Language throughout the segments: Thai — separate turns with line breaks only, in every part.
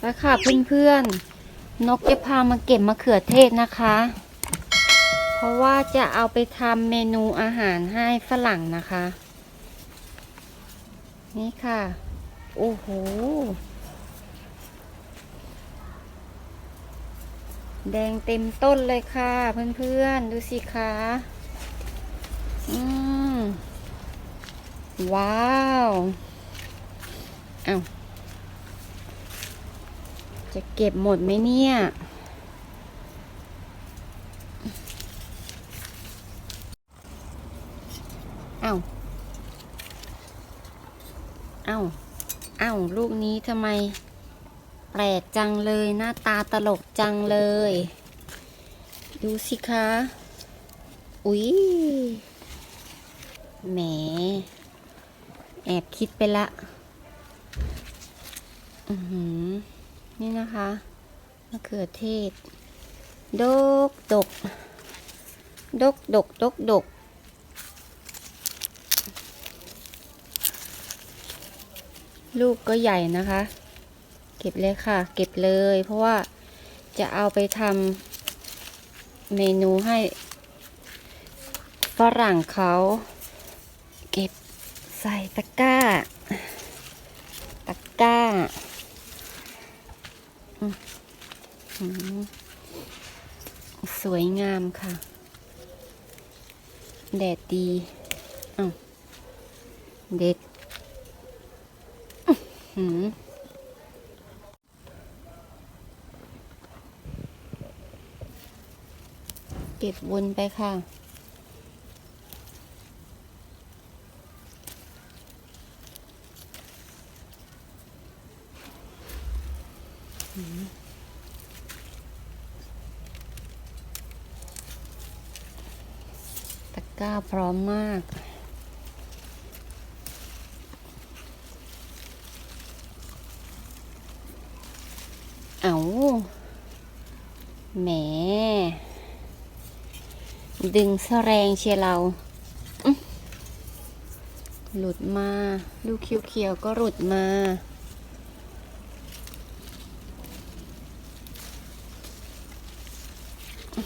และค่ะเพื่อนๆ นกจะพามาเก็บมะเขือเทศนะคะ เพราะว่าจะเอาไปทำเมนูอาหารให้ฝรั่งนะคะ นี่ค่ะ โอ้โห แดงเต็มต้นเลยค่ะ เพื่อนๆ ดูสิคะอืมว้าวเอา้า จะเก็บหมดไหมเนี่ย เอา้า เอา้า เอ้า ลูกนี้ทำไม แปลกจังเลย หน้าตาตลกจังเลย ดูสิคะ อุ๊ย แหม แอบคิดไปละ อือหือ นี่นะคะมะเขือเทศ ดกดก ดกดกดกดกลูกก็ใหญ่นะคะ เก็บเลยค่ะ เก็บเลย เพราะว่าจะเอาไปทำเมนูให้ฝรั่งเขา เก็บใส่ตะกร้า ตะกร้า สวยงามค่ะ แดดดีอ้าวเด็ดหือเก็บวนไปค่ะ ตะกร้าพร้อมมาก เอาแหม ดึงแสแรงเชียเรา หลุดมา ลูกเขียวๆก็หลุดมา หืม เ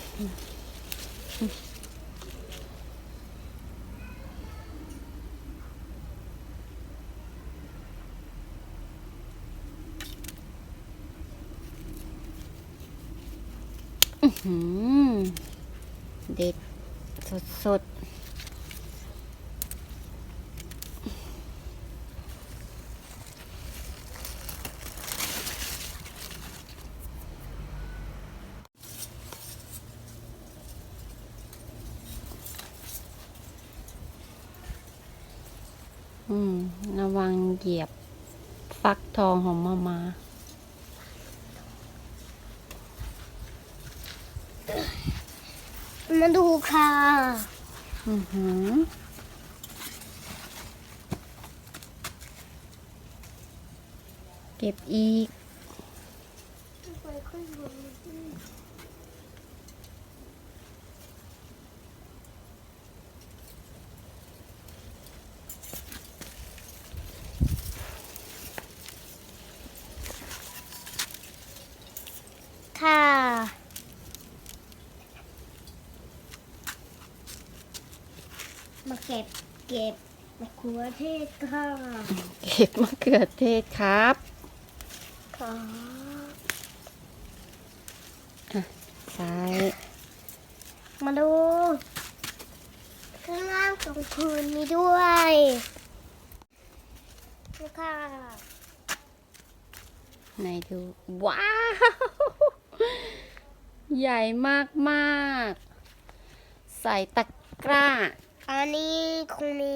ด็ดสดๆ อืม ระวังเหยียบฟักทองของมามา
มาดูค่ะ
อือหือเก็บอีก
ค่ะ มาเก็บเก็บมะเขือเทศค่ะ
เก็บมะเขือเทศครับ
ค่ะ
ซ้าย
มาดูข้างล่างตรงพื้นนี้ด้วยนี่ค่ะ
ไหนดู ว้าว ใหญ่มากมากๆใส่ตะกร้า
อันนี้คงมี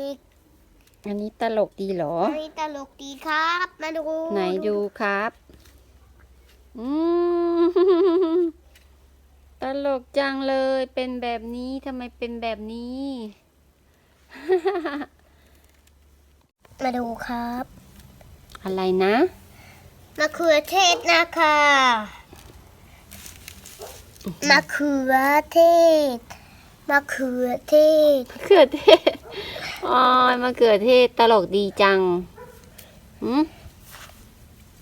อันนี้ตลกดีเหรอ
อันนี้ตลกดีครับ มาดู
ไหนดูครับอืมตลกจังเลยเป็นแบบนี้ทำไมเป็นแบบนี้
มาดูครับ
อะไรนะ
มะเขือเทศนะคะมะเขือเทศ มะเขือเทศ
มะเขือเทศอ๋อมะเขือเทศตลกดีจังหืม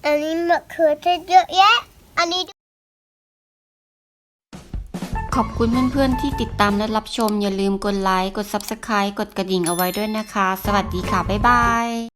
อันนี้มะเขือเทศเยอะแยะ อันนี้
ขอบคุณเพื่อนๆที่ติดตามและรับชม อย่าลืมกดไลค์ กด Subscribe กดกระดิ่งเอาไว้ด้วยนะคะ สวัสดีค่ะ บ๊ายบาย